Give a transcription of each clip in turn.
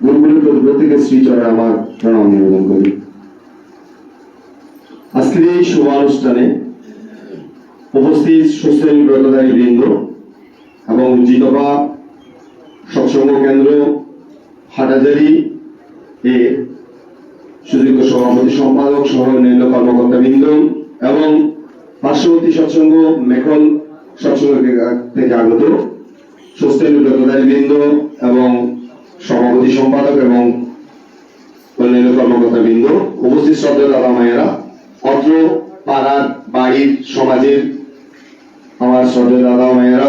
প্রতি প্রত্যেকের শ্রীচরণে আমার প্রণাম নিবেদন করি। আজকের এই শুভানুষ্ঠানে উপস্থিত বৃন্দ এবং জিতবা সৎসঙ্গ কেন্দ্র হাটাজারি এ সুযোগ্য সভাপতি সম্পাদক সহ অন্যান্য কর্মকর্তা বৃন্দ এবং পার্শ্ববর্তী সৎসঙ্গ মেখল সৎসঙ্গ থেকে আগত সুশ্রেণী ব্রতধারী বৃন্দ এবং সভাপতি সম্পাদক এবং অন্যান্য কর্মকর্তা বৃন্দ উপস্থিত শ্রদ্ধা দাদা মায়েরা, অত্র পাড়ার বাড়ির সমাজের আমার শ্রদ্ধা দাদা মায়েরা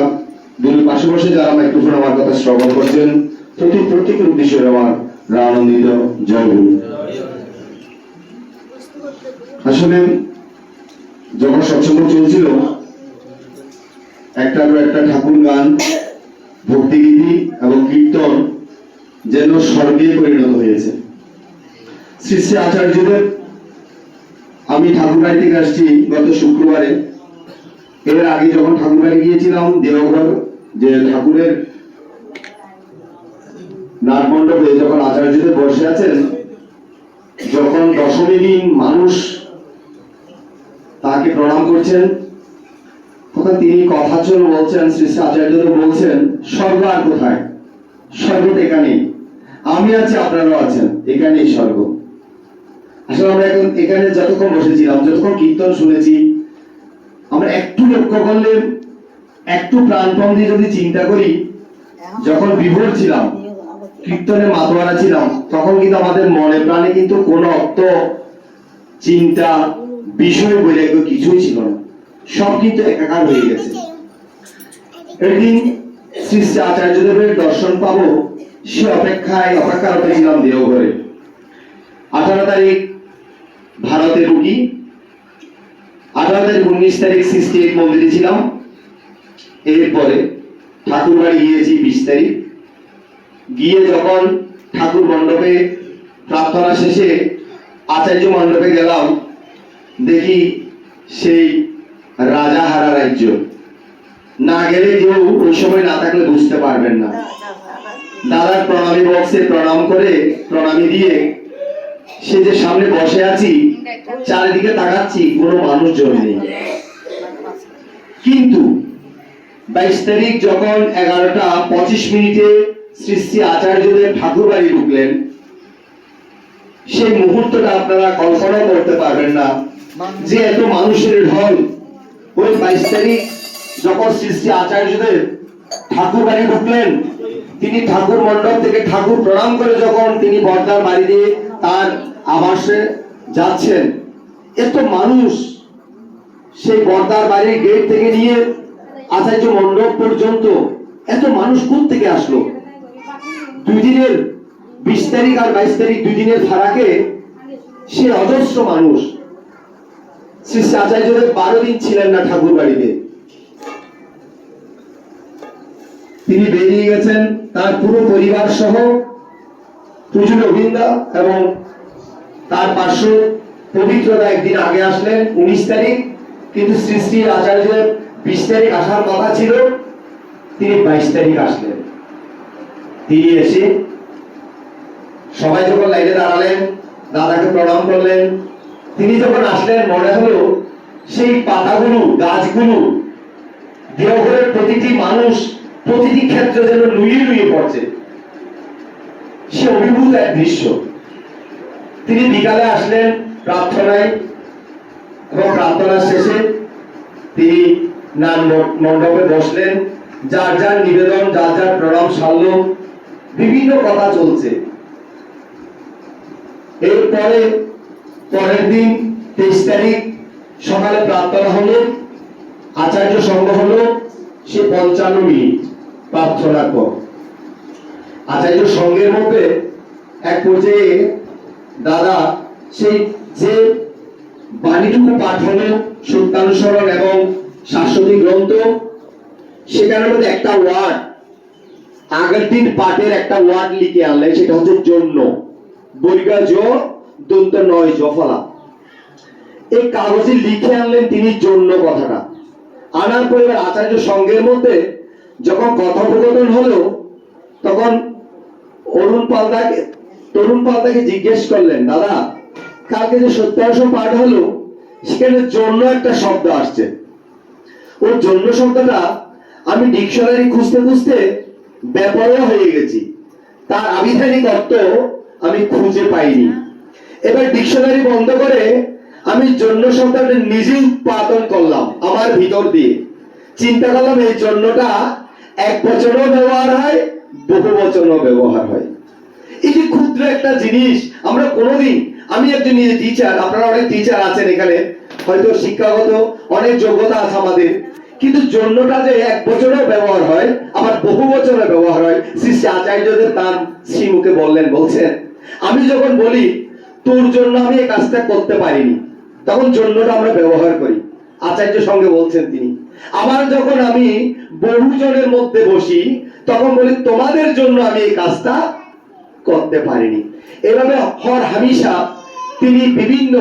দুই পাশে বসে যারা মাইক্রোফোন আমার কথা শ্রবণ করছেন, প্রতি প্রত্যেকের উদ্দেশ্যে আমার আনন্দিত জয় আসলে যখন সৎসঙ্গ চলছিল, একটার একটা ঠাকুর গান, ভক্তিগীতি এবং কীর্তন যেন স্বর্গে পরিণত হয়েছে। শ্রী শ্রী আচার্যদেব আমি ঠাকুরবাড়ি থেকে আসছি গত শুক্রবারে। এর আগে যখন ঠাকুরবাড়ি গিয়েছিলাম, দেওঘর, যে ঠাকুরের নাট মণ্ডপে যখন আচার্যদেব বসে আছেন, যখন দশমী দিন মানুষ তাকে প্রণাম করছেন, তখন তিনি কথা চলে বলছেন, শ্রী শ্রী আচার্যদেব বলছেন, স্বর্গ আর কোথায়? স্বর্গ এখানেই। আমি আছি, আপনারাও আছেন। এখানেই স্বর্গ। আসলে আমরা এখন এখানে যতক্ষণ বসেছিলাম যতক্ষণ কীর্তন শুনেছি, আমরা একটু লক্ষ্য করলে, একটু প্রাণপণ দিয়ে যদি চিন্তা করি, যখন বিভোর ছিলাম, কীর্তনে মাতোয়ারা ছিলাম, তখন কিন্তু আমাদের মনে প্রাণে কিন্তু কোনো অর্থ, চিন্তা, বিষয় বলে কিছুই ছিল না। সব কিন্তু একাকার হয়ে গেছে। একদিন শ্রী শ্রী আচার্যদেবের দর্শন পাবো, সে অপেক্ষায় অপেক্ষারত ছিলাম দেওঘরে আঠারো তারিখ ভারতে ঢুকি আঠারো তারিখ উনিশ তারিখ সিক্সটি এইট মন্দিরে ছিলাম। এরপরে ঠাকুর বাড়ি গিয়েছি বিশ তারিখ। গিয়ে যখন ঠাকুর মণ্ডপে প্রার্থনা শেষে আচার্য মণ্ডপে গেলাম, দেখি সেই রাজাহারা রাজ্য। না গেলে কেউ ওই সময় না থাকলে বুঝতে পারবেন না। দাদার প্রণামী বক্সে প্রণাম করে, প্রণামী দিয়ে সে যে সামনে বসে আছি, চারিদিকে তাকাচ্ছি, কোনো মানুষজন নেই। কিন্তু বাইশ তারিখ যখন এগারোটা পঁচিশ মিনিটে শ্রী শ্রী আচার্যদেব ঠাকুর বাড়ি ঢুকলেন, সেই মুহূর্তটা আপনারা কল্পনা করতে পারবেন না যে এত মানুষের ঢল। ওই বাইশ তারিখ যখন শ্রী আচার্যদেব ঠাকুর বাড়ি ঢুকলেন, তিনি ঠাকুর মণ্ডপ থেকে ঠাকুর প্রণাম করে যখন তিনি বর্দার বাড়ি দিয়ে তার আবাসে যাচ্ছেন, এত মানুষ সেই বর্দার বাড়ির গেট থেকে নিয়ে আচার্য মণ্ডপ পর্যন্ত এত মানুষ কোথ থেকে আসলো? দুই দিনের, বিশ তারিখ আর বাইশ তারিখ দুই দিনের ফারাকে সে অজস্র মানুষ। শ্রী আচার্যদেব বারো দিন ছিলেন না ঠাকুর বাড়িতে। তিনি বেরিয়ে গেছেন, তার পুরো পরিবার সহ, প্রচুর অভিন্দা এবং তার পার্শ্ব পবিত্রতা একদিন আগে আসলেন, উনিশ তারিখ। কিন্তু শ্রী শ্রী আচার্যের বিশ তারিখ আসার কথা ছিল, তিনি বাইশ তারিখ আসলেন। তিনি এসে সবাই যখন লাইনে দাঁড়ালেন, দাদাকে প্রণাম করলেন, তিনি যখন আসলেন, মনে হলো সেই পাতাগুলো, গাছগুলো দেওঘরের প্রতিটি মানুষ প্রতিটি ক্ষেত্রে যেন লুইয়ে লুইয়ে পড়ছে। সে অভিভূত এক দৃশ্য। তিনি বিকালে আসলেন, প্রার্থনায়, এবং প্রার্থনার শেষে তিনি নাম মণ্ডপে বসলেন। যার যার নিবেদন, যার যার প্রণাম সারল। বিভিন্ন কথা চলছে। এরপরে পরের দিন তেইশ তারিখ সকালে প্রার্থনা হলো, আচার্য সঙ্গ হলো, সে পঞ্চান্ন মিনিট। প্রার্থনার পর আচার্য সঙ্গের মধ্যে এক পর্যায়ে দাদা সেই যে বাণীটুকু পাঠ হলো সত্যানুসরণ এবং শাশ্বতী গ্রন্থ, সেখানের মধ্যে একটা ওয়ার্ড আগের দিন পাঠের একটা ওয়ার্ড লিখে আনলেন সেটা হচ্ছে জন্য। বৈগা জ, দন্ত নয় জফলা এই কাগজে লিখে আনলেন তিনি জন্য কথাটা। আনার পর এবার আচার্য সঙ্গের মধ্যে যখন কথোপকথন হলো, তখন অরুণ পালদাকে, তরুণ পালদাকে জিজ্ঞেস করলেন, দাদা, কালকে যে সত্যাংশ পাঠ হলো, সেখানে জন্য একটা শব্দ আসছে। ওর জন্য শব্দটা আমি ডিকশনারি খুঁজতে খুঁজতে ব্যাপারও হয়ে গেছি। তার আবিধানিক অর্থ আমি খুঁজে পাইনি। এবার ডিকশনারি বন্ধ করে আমি জন্য শব্দটা নিজে উৎপাদন করলাম আমার ভিতর দিয়ে। চিন্তা করলাম এই জন্যটা এক বছরও ব্যবহার হয়, বহু বচনও ব্যবহার হয়। এই যে ক্ষুদ্র একটা জিনিস, আমরা কোনোদিন, আমি একজন টিচার আপনারা অনেক টিচার আছেন এখানে, হয়তো শিক্ষাগত, অনেক যোগ্যতা আছে আমাদের, কিন্তু জন্যটা যে এক বছরেও ব্যবহার হয়, আবার বহু বছরে ব্যবহার হয়, শ্রী শ্রী আচার্যদের তার শ্রীমুখে বললেন, বলছেন, আমি যখন বলি, তোর জন্য আমি এই কাজটা করতে পারিনি, তখন জন্যটা আমরা ব্যবহার করি। আচার্য সঙ্গে বলছেন তিনি আবার যখন আমি বহুজনের মধ্যে বসি, তখন বলি, তোমাদের জন্য আমি এই কাজটা করতে পারিনি। এভাবে হর হামিশা তিনি বিভিন্ন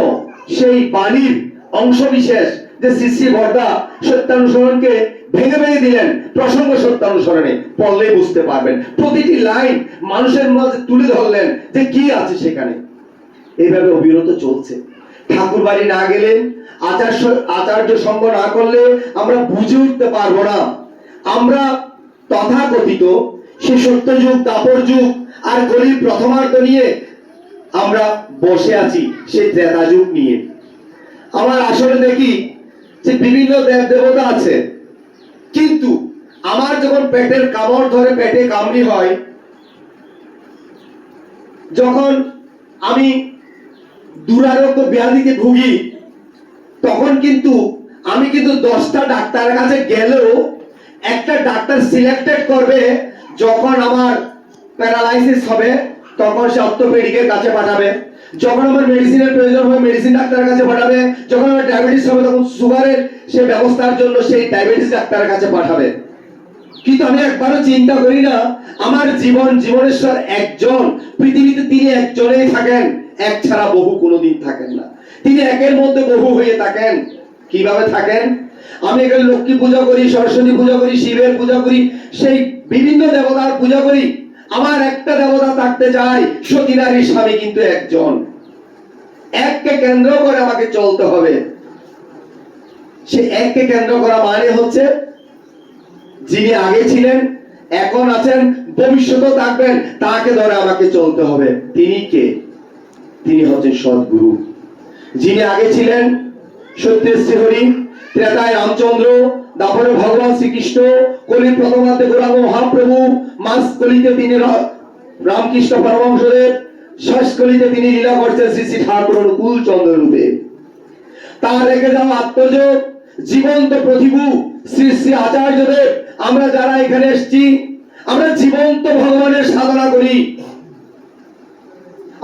সেই বাণীর অংশ বিশেষ যে শ্রী বর্দা সত্যানুসরণকে ভেঙে ভেঙে দিলেন, প্রসঙ্গ সত্যানুসরণে, পড়লেই বুঝতে পারবেন। প্রতিটি লাইন মানুষের মাঝে তুলে ধরলেন যে কি আছে সেখানে। এইভাবে অবিরত চলছে। ঠাকুর বাড়ি না গেলে, আচার্য আচার্য সঙ্গ না করলে আমরা বুঝে উঠতে পারব না। আমরা তথাকথিত সে সত্যযুগ দাপর যুগ আর কলির প্রথমার্ধ নিয়ে আমরা বসে আছি সেই ত্রেতা যুগ নিয়ে। আমার আসলে দেখি যে বিভিন্ন দেব দেবতা আছে, কিন্তু আমার যখন পেটের কামড় ধরে পেটে কামড়ি হয়, যখন আমি দুরারোগ্য ব্যাধিতে ভুগি। তখন কিন্তু আমি কিন্তু দশটা ডাক্তারের কাছে গেলেও একটা ডাক্তার সিলেক্টেড করবে যখন আমার প্যারালাইসিস হবে, তখন সে অর্থোপেডিকের কাছে পাঠাবে। যখন আমার মেডিসিনের প্রয়োজন হবে, মেডিসিন ডাক্তারের কাছে পাঠাবে। যখন আমার ডায়াবেটিস হবে, তখন সুগারের সে ব্যবস্থার জন্য সেই ডায়াবেটিস ডাক্তারের কাছে পাঠাবে। কিন্তু আমি একবারও চিন্তা করি না, আমার জীবন জীবনেশ্বর একজন, পৃথিবীতে তিনি একজনেই থাকেন। এক ছাড়া বহু কোনোদিন থাকেন না। তিনি একের মধ্যে বহু হয়ে থাকেন। কীভাবে থাকেন? আমি এখানে লক্ষ্মী পূজা করি, সরস্বতী পূজা করি, শিবের পূজা করি, সেই বিভিন্ন দেবতার পূজা করি। আমার একটা দেবতা থাকতে চাই সতীনারী স্বামী কিন্তু একজন। এককে কেন্দ্র করে আমাকে চলতে হবে। সে এককে কেন্দ্র করা মানে হচ্ছে, যিনি আগে ছিলেন, এখন আছেন, ভবিষ্যতেও থাকবেন, তাকে ধরে আমাকে চলতে হবে। তিনি কে? তিনি হচ্ছেন সদ্গুরু। যিনি আগে ছিলেন সত্যের শ্রীহরি, ত্রেতায় রামচন্দ্র, দাপরে ভগবান শ্রীকৃষ্ণ, কলির প্রথমাতে গৌরাঙ্গ মহাপ্রভু মাস কলিতে তিনি রামকৃষ্ণ পরমহংসদেব শেষ কলিতে তিনি লীলা করছেন শ্রী শ্রী ঠাকুর অনুকূল চন্দ্র রূপে। তার রেখে যাওয়া আত্মযোগ জীবন্ত প্রতিভু শ্রী শ্রী আচার্যদেব, আমরা যারা এখানে এসেছি, আমরা জীবন্ত ভগবানের সাধনা করি।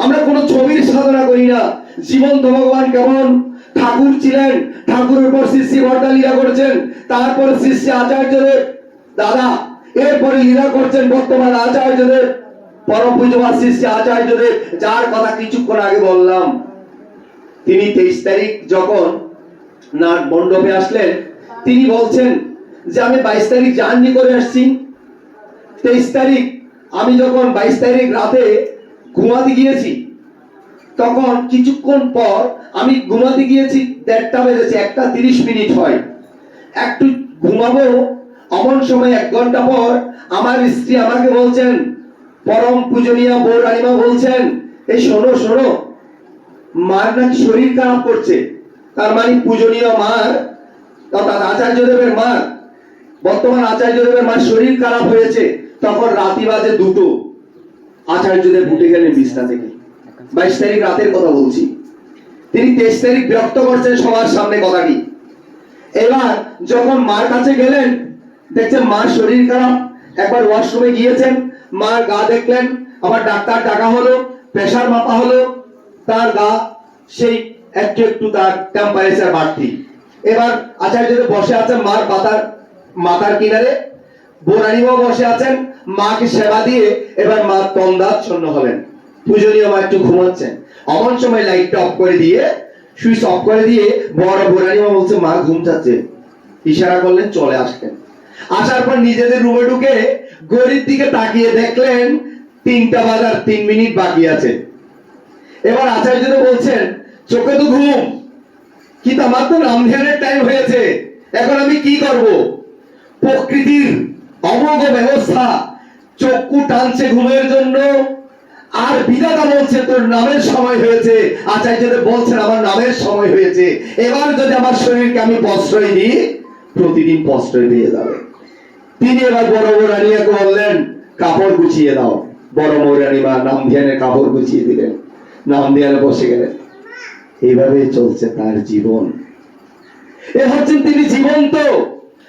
আমরা কোনো ছবির সাধনা করি না। জীবন্ত ভগবান কেমন? ঠাকুর ছিলেন, ঠাকুরের পর শ্রী শ্রী লীলা করছেন, তারপর শ্রী আচার্যদেব দাদা, এরপরে লীলা করছেন বর্তমান আচার্যদেব পরম শ্রী শ্রী আচার্যদেব যার কথা কিছুক্ষণ আগে বললাম। তিনি তেইশ তারিখ যখন না মণ্ডপে আসলেন, তিনি বলছেন যে, আমি বাইশ তারিখ জার্নি করে আসছি। তেইশ তারিখ, আমি যখন বাইশ তারিখ রাতে ঘুমাতে গিয়েছি। তখন কিছুক্ষণ পর আমি ঘুমাতে গিয়েছি, দেড়টা বেজেছে, একটা তিরিশ মিনিট হয়। একটু ঘুমাবো, অমন সময় এক ঘণ্টা পর আমার স্ত্রী আমাকে বলছেন, পরম পূজনীয় বউ রানিমা বলছেন, এই শোনো শোনো, মার নাকি শরীর খারাপ করছে। তার মানে পূজনীয় মার, অর্থাৎ আচার্যদেবের মার, বর্তমান আচার্যদেবের মার শরীর খারাপ হয়েছে। তখন রাতি বাজে দুটো। আচার্যদেব উঠে গেলেন বিছনা থেকে বাইশ তারিখ রাতের কথা বলছি। তিনি তেইশ তারিখ ব্যক্ত করছেন সবার সামনে কথাটি এবার যখন মার কাছে গেলেন, দেখছেন মার শরীর খারাপ। একবার ওয়াশরুমে গিয়েছেন, মার গা দেখলেন, আবার ডাক্তার ডাকা হলো, প্রেশার মাপা হলো, তার গা সেই একটু একটু তার টেম্পারেচার বাড়তি। এবার আচার্যদেব বসে আছেন মার পাতার মাথার কিনারে। বোরানিমাও বসে আছেন, মাকে সেবা দিয়ে এবার মা তন্দাচ্ছন্ন হলেন। পূজনীয় মা একটু ঘুমাচ্ছেন। অমন সময় লাইটটা অফ করে দিয়ে, সুইচ অফ করে দিয়ে বড় বোরানিমা বলছে, মা, ঘুম যাচ্ছে। ইশারা করলেন, চলে আসলেন। আসার পর নিজেদের রুমে ঢুকে গরিব দিকে তাকিয়ে দেখলেন, তিনটা বাজার তিন মিনিট বাকি আছে। এবার আচার্য বলছেন, চোখে তো ঘুম। কিন্তু আমার তো নাম ধ্যানের টাইম হয়েছে। এখন আমি কি করব? প্রকৃতির অমোঘ ব্যবস্থা, চক্ষু টানছে ঘুমের জন্য, আর বিধাতা বলছে, তোর নামের সময় হয়েছে। আচার্যদের বলছেন, আমার নামের সময় হয়েছে। এবার যদি আমার শরীরকে আমি প্রশ্রয় দিই, প্রতিদিন প্রশ্রয় দিয়ে যাবে। তিনি এবার বড় মৌরানিয়াকে বললেন, কাপড় গুছিয়ে দাও। বড় মৌরানী মা নাম ধ্যানের কাপড় গুছিয়ে দিলেন। নাম ধ্যানে বসে গেলেন। এইভাবে চলছে তার জীবন। এ হচ্ছেন তিনি জীবন্ত।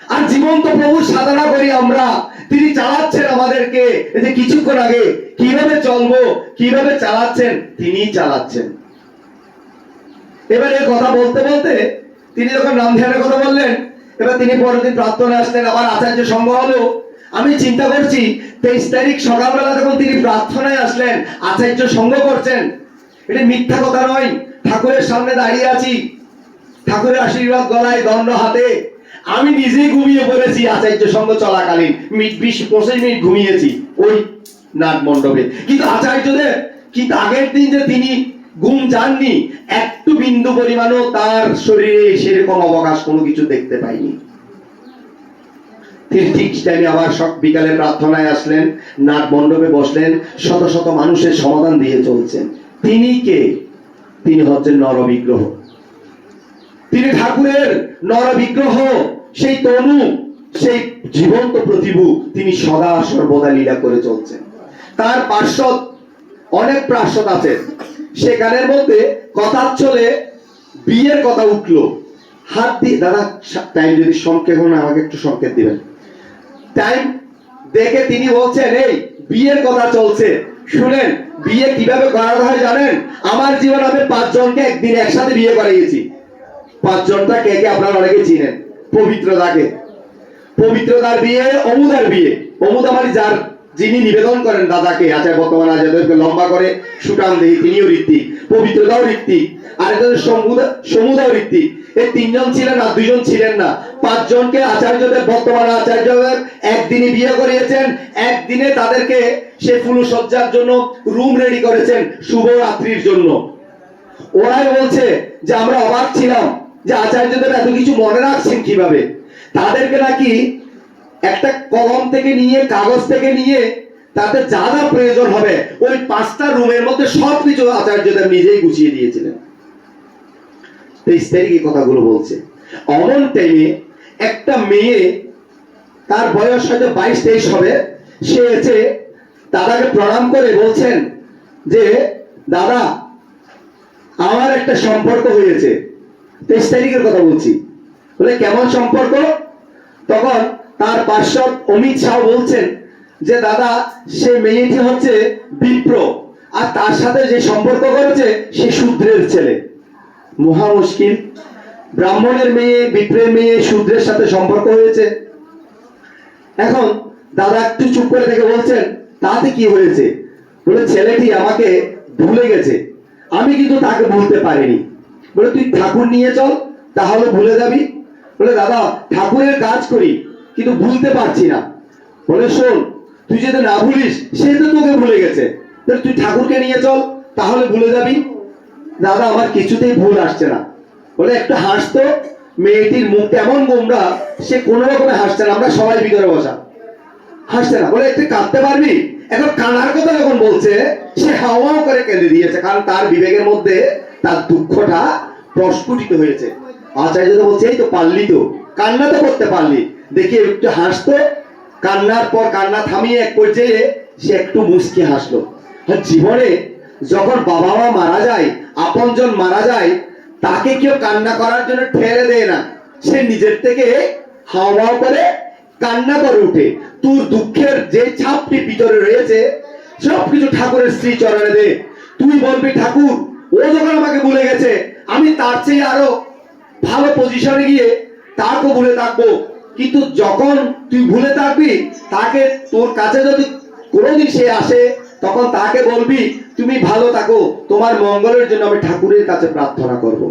আর জীবন্ত প্রভু সাধনা করি আমরা। তিনি চালাচ্ছেন আমাদেরকে। এই যে কিছুক্ষণ আগে কীভাবে চলবো, কীভাবে চালাচ্ছেন তিনি চালাচ্ছেন। এবার কথা বলতে বলতে তিনি যখন নাম ধ্যানের কথা বললেন, এবার তিনি পরের দিন প্রার্থনা আসলেন আবার আচার্য সঙ্গ হলো। আমি চিন্তা করছি, তেইশ তারিখ সকালবেলা যখন তিনি প্রার্থনায় আসলেন, আচার্য সঙ্গ করছেন। এটা মিথ্যা কথা নয়। ঠাকুরের সামনে দাঁড়িয়ে আছি। ঠাকুরের আশীর্বাদ গলায় দণ্ড হাতে। আমি নিজেই ঘুমিয়ে পড়েছি, আচার্য সঙ্গ চলাকালীন। বিশ, পঁচিশ মিনিট ঘুমিয়েছি, ওই নাট মণ্ডপে কিন্তু আচার্যদের কিন্তু আগের দিন যে তিনি ঘুম যাননি, একটু বিন্দু পরিমাণও তার শরীরে সেরকম অবকাশ কোনো কিছু দেখতে পাইনি। ঠিক টাইমে আবার সব বিকালে প্রার্থনায় আসলেন নাট মণ্ডপে বসলেন, শত শত মানুষের সমাধান দিয়ে চলছেন। তিনি কে? তিনি হচ্ছেন নর বিগ্রহ তিনি ঠাকুরের নর বিগ্রহ সেই তনু, সেই জীবন্ত প্রতিভু, তিনি সদা সর্বদা লীলা করে চলছেন। তার পার্শ্বদ অনেক প্রার্শ্বদ আছে। সেখানের মধ্যে কথা চলে বিয়ের কথা উঠল। হাত দিয়ে, দাদা টাইম যদি সংকেত হন, আমাকে একটু সংকেত দিবেন। টাইম দেখে তিনি বলছেন, এই, বিয়ের কথা চলছে। শুনেন, বিয়ে কীভাবে করাতে হয় জানেন? আমার জীবনে আমি পাঁচজনকে একদিন একসাথে বিয়ে করিয়েছি পাঁচজনটা কে কে আপনারা অনেকে চিনেন। পবিত্রতাকে পবিত্রতার বিয়ে, অমুদার বিয়ে। অমুদ আমার যার, যিনি নিবেদন করেন দাদাকে, আচার বর্তমান আচার্যকে লম্বা করে সুটান দেহি তিনিও ঋত্বিক। পবিত্রতাও ঋত্বিক। আর একজন সমুদা, সমুদাও ঋত্বিক। এই তিনজন ছিলেন আর দুইজন ছিলেন না। পাঁচজনকে আচার্যদের বর্তমান আচার্যদের একদিনই বিয়ে করিয়েছেন। একদিনে তাদেরকে সে ফুলসজ্জার জন্য রুম রেডি করেছেন শুভ রাত্রির জন্য। ওরাই বলছে যে, আমরা অবাক ছিলাম। যে আচার্যদের এত কিছু মনে রাখছেন কীভাবে? তাদেরকে নাকি একটা কলম থেকে নিয়ে, কাগজ থেকে নিয়ে তাতে যা যা প্রয়োজন হবে, ওই পাঁচটা রুমের মধ্যে সব কিছু আচার্যদের নিজেই গুছিয়ে দিয়েছিলেন। তেইশ তারিখে কথাগুলো বলছে। অমন টাইমে একটা মেয়ে, তার বয়স হয়তো বাইশ তেইশ হবে, সে এসে দাদাকে প্রণাম করে বলছেন যে, দাদা, আমার একটা সম্পর্ক হয়েছে। তেইশ তারিখের কথা বলছি। বলে, কেমন সম্পর্ক? তখন তার পার্শ্বদ অমিত শাহ বলছেন যে, দাদা, সে মেয়েটি হচ্ছে বিপ্র আর তার সাথে যে সম্পর্ক করেছে, সে শূদ্রের ছেলে। মহা মুশকিল। ব্রাহ্মণের মেয়ে বিপ্রের মেয়ে শূদ্রের সাথে সম্পর্ক হয়েছে। এখন দাদা একটু চুপ করে থেকে বলছেন, তাতে কি হয়েছে? বলে, ছেলেটি আমাকে ভুলে গেছে। আমি কিন্তু তাকে ভুলতে পারিনি। বলে, তুই ঠাকুর নিয়ে চল, তাহলে ভুলে যাবি। বলে, দাদা, ঠাকুরের কাজ করি, কিন্তু ভুলতে পারছি না। বলে, শোন, তুই যদি না ভুলিস, সে তো তোকে ভুলে গেছে। তাহলে তুই ঠাকুরকে নিয়ে চল, তাহলে ভুলে যাবি। দাদা, আমার কিছুতেই ভুল আসছে না। বলে, একটু হাসতো মেয়েটির মুখ এমন গোমরা, সে কোনো রকমে হাসছে না, আমরা সবাই ভিতরে বসা। হাসছে না? বলে একটু কাঁদতে পারবি? এখন কানার কথা যখন বলছে, সে হাওয়াও করে কেঁদে দিয়েছে, কারণ তার বিবেকের মধ্যে তার দুঃখটা প্রস্ফুটিত হয়েছে। আচার্য বলছে, এই তো পারলি তো। কান্না তো করতে পারলি। দেখি একটু হাসতো। কান্নার পর কান্না থামিয়ে এক পর্যায়ে সে একটু মুচকি হাসলো। জীবনে যখন বাবা মা মারা যায়, আপনজন মারা যায়, তাকে কেউ কান্না করার জন্য ঠেলে দেয় না। সে নিজের থেকে হাওয়া করে কান্না করে উঠে। তোর দুঃখের যে ছাপটি ভিতরে রয়েছে, সবকিছু ঠাকুরের শ্রী চরণে দে। তুই বলবি, ঠাকুর, ও যখন আমাকে ভুলে গেছে আমি তার চেয়ে আরও ভালো পজিশনে গিয়ে তাকেও ভুলে থাকব। কিন্তু যখন তুই ভুলে থাকবি, তাকে তোর কাছে যদি কোনোদিন সে আসে, তখন তাকে বলবি, তুমি ভালো থাকো, তোমার মঙ্গলের জন্য আমি ঠাকুরের কাছে প্রার্থনা করব।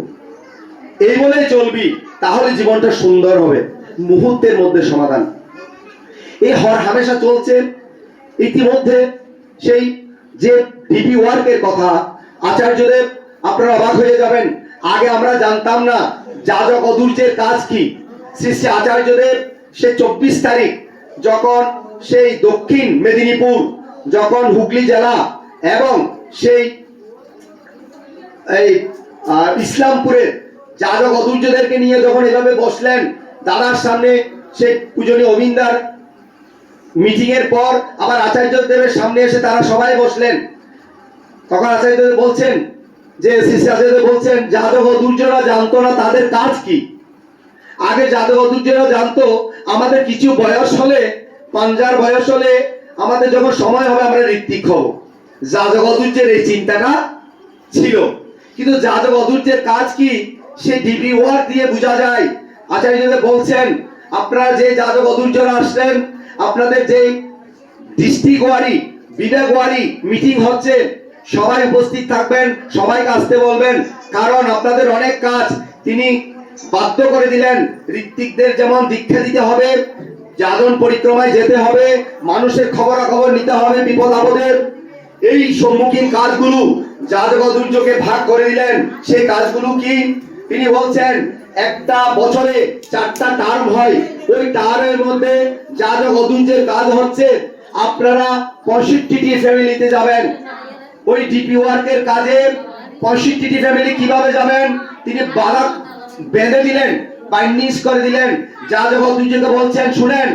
এই বলেই চলবি, তাহলে জীবনটা সুন্দর হবে, মুহূর্তের মধ্যে সমাধান। এই হর হামেশা চলছে। ইতিমধ্যে সেই যে ডিপি ওয়ার্কের কথা, আচার্যদেব আপনারা অবাক হয়ে যাবেন আগে আমরা জানতাম না যাজক অদূর্যের কাজ কি। শ্রী আচার্যদেব সে চব্বিশ তারিখ যখন সেই দক্ষিণ মেদিনীপুর, যখন হুগলি জেলা এবং সেই এই ইসলামপুরের যাজক অদূর্যদেরকে নিয়ে যখন এভাবে বসলেন, দাদার সামনে সেই পূজনীয় অবিন্দার মিটিং এর পর আবার আচার্য দেবের সামনে এসে তারা সবাই বসলেন। তখন আচার্য বলছেন যে শিষ্য আচার্য দেব বলছেন, যাদব অদূর্যরা জানতো না তাদের কাজ কি। আগে যাদব অদূর্যরা জানতো, আমাদের কিছু বয়স হলে, পাঞ্জার বয়স হলে আমাদের যখন সময় হবে, আমরা ঋত্বিক হব। যাদব অদূর্যের এই চিন্তাটা ছিল। কিন্তু যাদব অদূর্যের কাজ কি, সে ডিগ্রি ওয়ার্ক দিয়ে বোঝা যায়। আচার্যদেব বলছেন, আপনারা যে যাদব অদূর্যরা আসলেন, আপনাদের যে ডিস্ট্রিক্ট ওয়ারি বিভাগ ওয়ারি মিটিং হচ্ছে সবাই উপস্থিত থাকবেন, সবাইকে আসতে বলবেন, কারণ আপনাদের অনেক কাজ তিনি বাধ্য করে দিলেন। ঋত্বিকদের যেমন দীক্ষা দিতে হবে যাজন পরিক্রমায় যেতে হবে, মানুষের খবরাখবর নিতে হবে বিপদ আপদের। এই সম্মুখীন কাজগুলো যাদব দুর্যোগে ভাগ করে দিলেন। সেই কাজগুলো কি? তিনি বলছেন, একটা বছরে চারটা টার্ম হয়। ওই টার্মের মধ্যে যাদব অদুঞ্জের কাজ হচ্ছে, আপনারা পঁয়ষট্টিটি ফ্যামিলিতে যাবেন। ওই ডিপি ওয়ার্কের কাজে পঁয়ষট্টিটি ফ্যামিলি কীভাবে যাবেন তিনি বাধা বেঁধে দিলেন বাইন্ডিংস করে দিলেন। যাদব অদুঞ্জকে বলছেন, শুনেন,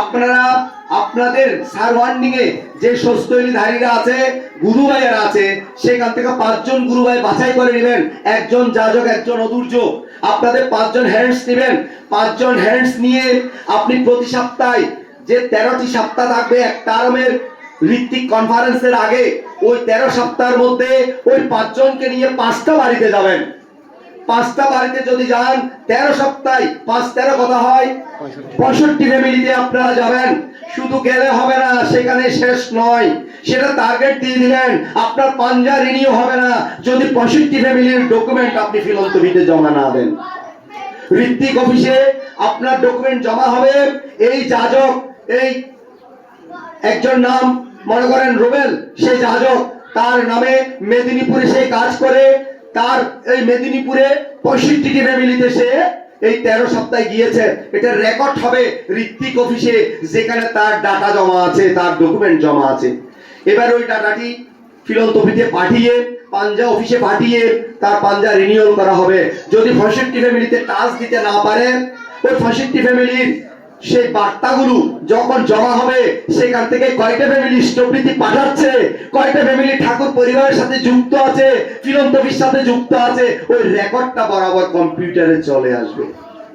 আপনারা, আপনাদের সারওয়ান্ডিং এ যে ধারীরা আছে, গুরু ভাইয়েরা আছে, সেখান থেকে পাঁচজন গুরু ভাই বাছাই করে নেবেন। একজন যাজক, একজন অদূর্য আপনাদের পাঁচজন হ্যান্ডস নেবেন। পাঁচজন হ্যান্ডস নিয়ে আপনি প্রতি সপ্তাহে যে তেরোটি সপ্তাহ থাকবে, এক টার্মের ঋত্বিক কনফারেন্সের আগে ওই তেরো সপ্তাহের মধ্যে ওই পাঁচজনকে নিয়ে পাঁচটা বাড়িতে যাবেন। পাঁচটা বাড়িতে যদি যান, তেরো সপ্তাহে পাঁচ তেরো কথা হয়। পঁয়ষট্টি ফ্যামিলিতে আপনারা যাবেন। শুধু গেলে হবে না, সেখানে শেষ নয়। সেটা টার্গেট দিয়ে দিলেন। আপনার পাঞ্জা রিনিউ হবে না। যদি পঁয়ষট্টি ফ্যামিলির ডকুমেন্ট আপনি ফিলন্তবিতে জমা না দেন। ঋত্বিক অফিসে আপনার ডকুমেন্ট জমা হবে। এই যাজক, এই একজন নাম মনে করেন রুবেল সে যাজক, তার নামে মেদিনীপুরে সে কাজ করে, তার এই মেদিনীপুরে পঁয়ষট্টিটি ফ্যামিলিতে সে এই তেরো সপ্তাহে গিয়েছে। এটা রেকর্ড হবে ঋত্বিক অফিসে, যেখানে তার ডাটা জমা আছে, তার ডকুমেন্ট জমা আছে। এবার ওই ডাটাটি ফিলন্তফিতে পাঠিয়ে, পাঞ্জা অফিসে পাঠিয়ে, তার পাঞ্জা রিনিউয়াল করা হবে। যদি পঁয়ষট্টি ফ্যামিলিতে টাচ দিতে না পারে ওই পঁয়ষট্টি ফ্যামিলির সেই বার্তাগুলো যখন জমা হবে, সেখান থেকে কয়টা ফ্যামিলি স্টবৃত্তি পাঠাচ্ছে। কয়টা ফ্যামিলি ঠাকুর পরিবারের সাথে যুক্ত আছে ফিলন্তফির সাথে যুক্ত আছে। ওই রেকর্ডটা বরাবর কম্পিউটারে চলে আসবে।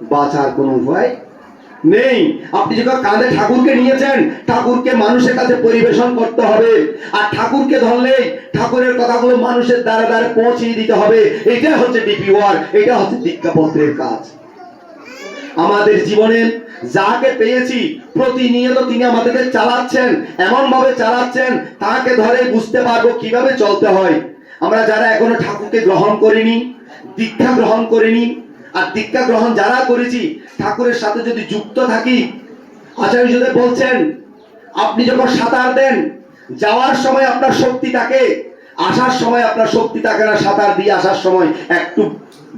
বাঁচার কোনো উপায় নেই। আপনি যখন কাঁধে ঠাকুরকে নিয়েছেন, ঠাকুরকে মানুষের কাছে পরিবেশন করতে হবে। আর ঠাকুরকে ধরলেই ঠাকুরের কথাগুলো মানুষের দ্বারা দ্বারা পৌঁছিয়ে দিতে হবে। এটা হচ্ছে ডিপি ওয়ার্ক এটা হচ্ছে দীক্ষাপত্রের কাজ। আমাদের জীবনে যাকে পেয়েছি, প্রতিনিয়ত তিনি আমাদেরকে চালাচ্ছেন এমন ভাবে চালাচ্ছেন, তাকে ধরে বুঝতে পারব কীভাবে চলতে হয়। আমরা যারা এখনও ঠাকুরকে গ্রহণ করিনি, দীক্ষা গ্রহণ করিনি, আর দীক্ষা গ্রহণ যারা করেছি, ঠাকুরের সাথে যদি যুক্ত থাকি আচার্যদেব বলছেন, আপনি যখন সাঁতার দেন, যাওয়ার সময় আপনার শক্তি থাকে, আসার সময় আপনার শক্তি থাকে না, সাঁতার দিয়ে আসার সময় একটু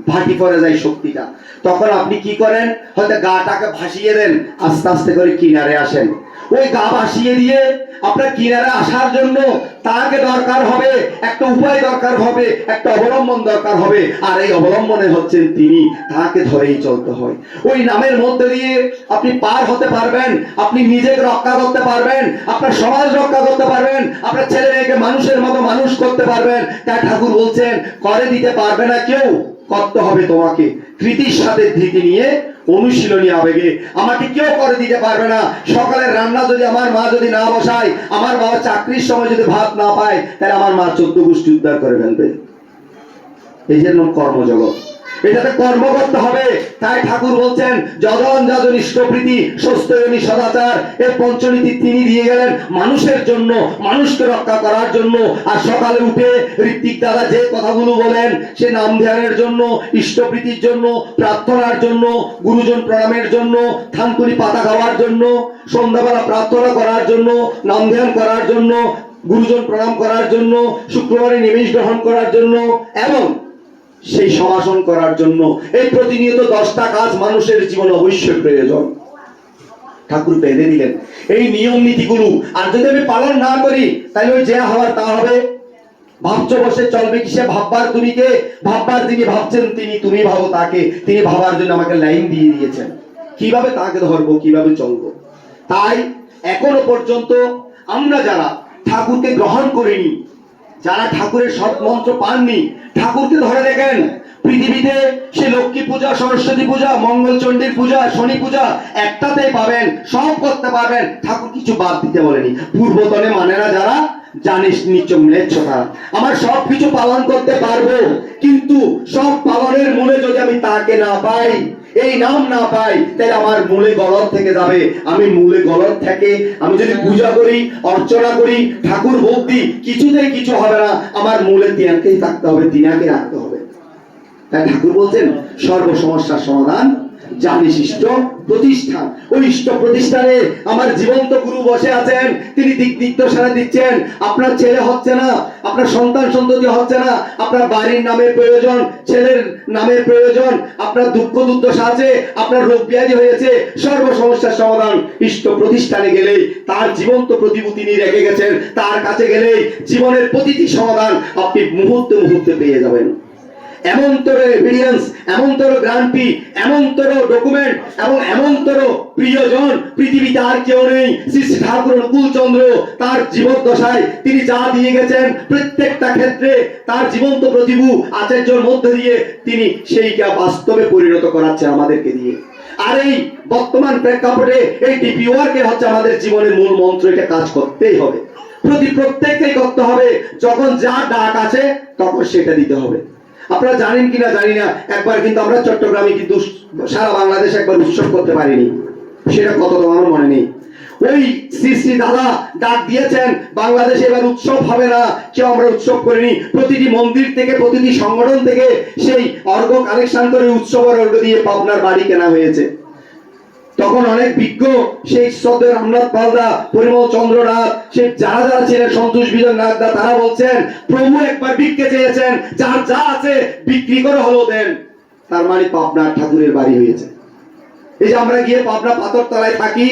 ভাটি পড়ে যায় শক্তিটা। তখন আপনি কি করেন? হয়তো গাটাকে ভাসিয়ে দেন, আস্তে আস্তে করে কিনারে আসেন। ওই গা ভাসিয়ে দিয়ে আপনার কিনারে আসার জন্য তাকে দরকার হবে, একটা উপায় দরকার হবে, একটা অবলম্বন দরকার হবে। আর এই অবলম্বনে হচ্ছেন তিনি, তাকে ধরেই চলতে হয়। ওই নামের মধ্যে দিয়ে আপনি পার হতে পারবেন, আপনি নিজেকে রক্ষা করতে পারবেন, আপনার সমাজ রক্ষা করতে পারবেন, আপনার ছেলে মেয়েকে মানুষের মতো মানুষ করতে পারবেন। তাই ঠাকুর বলছেন, করে দিতে পারবে না কেউ। করতে হবে তোমাকে। কৃতির সাথে ধৃতি নিয়ে অনুশীলনী আবেগে। আমাকে কেউ করে দিতে পারবে না। সকালের রান্না যদি আমার মা যদি না বসায়, আমার বাবা চাকরির সময় যদি ভাত না পায়, তাহলে আমার মা চোদ্দ গোষ্ঠী উদ্ধার করে ফেলবে। এই জন্য কর্মজগৎ। এটাতে কর্ম করতে হবে। তাই ঠাকুর বলছেন যজন যজন ইষ্টপ্রীতি সুস্থয়নী সদাচার। এর পঞ্চনীতি তিনি দিয়ে গেলেন মানুষের জন্য, মানুষকে রক্ষা করার জন্য। আর সকালে উঠে ঋত্বিক দাদা যে কথাগুলো বলেন, সে নাম ধ্যানের জন্য, ইষ্টপ্রীতির জন্য, প্রার্থনার জন্য, গুরুজন প্রণামের জন্য, থানকুনি পাতা খাওয়ার জন্য, সন্ধ্যাবেলা প্রার্থনা করার জন্য, নাম ধ্যান করার জন্য, গুরুজন প্রণাম করার জন্য, শুক্রবারে নিমিষ গ্রহণ করার জন্য, এবং সেই সমাসন করার জন্য। এই প্রতিনিয়ত দশটা কাজ মানুষের জীবনে অবশ্যই প্রয়োজন। ঠাকুর বেঁধে দিলেন। এই নিয়ম নীতিগুলো, আর যদি আমি পালন না করি, তাহলে ওই যা হওয়ার তা হবে। ভাবছ বসে চলবে কিসে? ভাববার তুমি কে? ভাববার যিনি ভাবছেন তিনি, তুমি ভাবো তাকে। তিনি ভাবার জন্য আমাকে লাইন দিয়ে দিয়েছেন। কীভাবে তাকে ধরবো, কীভাবে চলবো? তাই এখনও পর্যন্ত আমরা যারা ঠাকুরকে গ্রহণ করিনি যারা ঠাকুরের সৎ মন্ত্র পাননি, ঠাকুরকে ধরে দেখেন পৃথিবীতে সে লক্ষ্মী পূজা, সরস্বতী পূজা, মঙ্গল চণ্ডীর পূজা, শনি পূজা, একটাতেই পাবেন, সব করতে পারবেন। ঠাকুর কিছু বাদ দিতে বলেনি। পূর্বতনে মানে না যারা, জানিস নিচ ম্লেচ্ছতা আমার সব কিছু পালন করতে পারব, কিন্তু সব পালনের মনে যদি আমি তাকে না পাই এই নাম না পাই, তাহলে আমার মূলে গলত থেকে যাবে। আমি মূলে গলত থেকে, আমি যদি পূজা করি, অর্চনা করি, ঠাকুর ভোগ দিই, কিছুতেই কিছু হবে না। আমার মূলে তিনাকেই থাকতে হবে তিনাকে রাখতে হবে। তাই ঠাকুর বলছেন সর্ব সমস্যার সমাধান ইষ্ট প্রতিষ্ঠান। ওই ইষ্ট প্রতিষ্ঠানে আমার জীবন্ত গুরু বসে আছেন, তিনি দিক দিকদর্শনা দিচ্ছেন, আপনার ছেলে হচ্ছে না, আপনার সন্তান সন্ততি হচ্ছে না, আপনার বাড়ির প্রয়োজন, ছেলের প্রয়োজন, আপনার দুঃখ দুর্দশা আছে, আপনার রোগ ব্যাধি হয়েছে, সর্ব সমস্যার সমাধান ইষ্ট প্রতিষ্ঠানে গেলেই তার জীবন্ত প্রতিভূ তিনি রেখে গেছেন। তার কাছে গেলেই জীবনের প্রতিটি সমাধান আপনি মুহূর্তে মুহূর্তে পেয়ে যাবেন। এমনতর এভিডেন্স এমনতর গ্রান্টি, এমনতর ডকুমেন্ট এবং এমনতর প্রিয়জন পৃথিবীতে আর কেউ নেই। শ্রী ঠাকুর অনুকূল চন্দ্র তার জীবদ্দশায় তিনি যা দিয়ে গেছেন প্রত্যেকটা ক্ষেত্রে তার জীবন্ত প্রতিভু আচার্যর মধ্যে দিয়ে তিনি সেইটা বাস্তবে পরিণত করাচ্ছেন আমাদেরকে দিয়ে। আর এই বর্তমান প্রেক্ষাপটে এই ডিপি ওয়ার্কে হচ্ছে আমাদের জীবনের মূল মন্ত্র, এটা কাজ করতেই হবে। প্রতি প্রত্যেককেই করতে হবে, যখন যা ডাক আছে, তখন সেটা দিতে হবে। আপনারা জানেন কিনা জানি না। একবার কিন্তু আমরা চট্টগ্রামে কিন্তু সারা বাংলাদেশ একবার উৎসব করতে পারিনি। সেটা কতটা আমার মনে নেই। ওই শ্রী শ্রী দাদা ডাক দিয়েছেন, বাংলাদেশে এবার উৎসব হবে না, কেউ আমরা উৎসব করিনি। প্রতিটি মন্দির থেকে, প্রতিটি সংগঠন থেকে সেই অর্ঘ কালেকশন করে উৎসবের অর্ঘ দিয়ে পাবনার বাড়ি কেনা হয়েছে। তখন অনেক বিজ্ঞ সেই শ্রদ্ধেয় রামনাথ পালদা, পরিমল চন্দ্রনাথ সে যারা যারা ছিলেন, সন্তোষ বিজন নাগদা তারা বলছেন, প্রভু একবার বিক্রি চেয়েছেন, যার যা আছে বিক্রি করে হলো দেন। তার মানে পাবনার ঠাকুরের বাড়ি হয়েছে। এই যে আমরা গিয়ে পাবনা পাথর তলায় থাকি,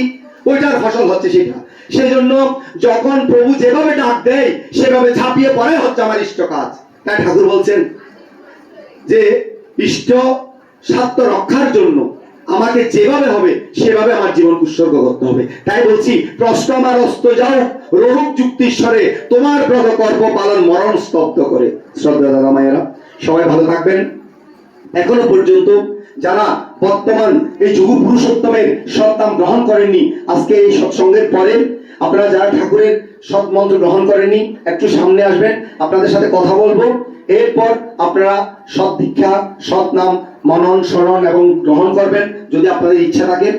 ওইটার ফসল হচ্ছে সেটা। সেজন্য যখন প্রভু যেভাবে ডাক দেয়, সেভাবে ঝাঁপিয়ে পড়ে হচ্ছে আমার ইষ্ট কাজ। তাই ঠাকুর বলছেন যে, ইষ্ট স্বার্থ রক্ষার জন্য আমাকে যেভাবে হবে, সেভাবে আমার জীবন উৎসর্গ করতে হবে। তাই বলছি, প্রশ্ন আমার অস্ত যাও, রোহক যুক্তিস্বরে তোমার ব্রত কর্ম পালন মরণ স্তব্ধ করে। শ্রদ্ধা দাদা মায়েরা, সবাই ভালো থাকবেন। এখনও পর্যন্ত যারা বর্তমান এই যুগ পুরুষোত্তমের সৎনাম গ্রহণ করেননি, আজকে এই সৎসঙ্গের পরে আপনারা যারা ঠাকুরের সৎ মন্ত্র গ্রহণ করেননি, একটু সামনে আসবেন, আপনাদের সাথে কথা বলব। এরপর আপনারা সৎ দীক্ষা সৎ নাম মনন স্মরণ এবং গ্রহণ করবেন যদি আপনাদের ইচ্ছা থাকে।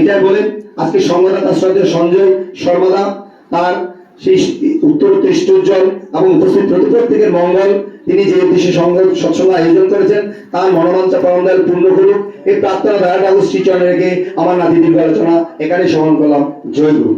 এটাই বলেন আজকে সংবাদদাতা শ্রদ্ধেয় সঞ্জয় সর্বদা তার সেই উত্তর উজ্জ্বল এবং উপস্থিত প্রতি প্রত্যেকের মঙ্গল। তিনি যে উদ্দেশ্যে সঙ্গ সৎসঙ্গ আয়োজন করেছেন তার মনোবাঞ্ছা পরমদার পূর্ণ করুক। এই প্রার্থনা ঠাকুর শ্রীচরণে রেখে আমার নাতি দীর্ঘ আলোচনা এখানে সমান করলাম। জয় গুরু।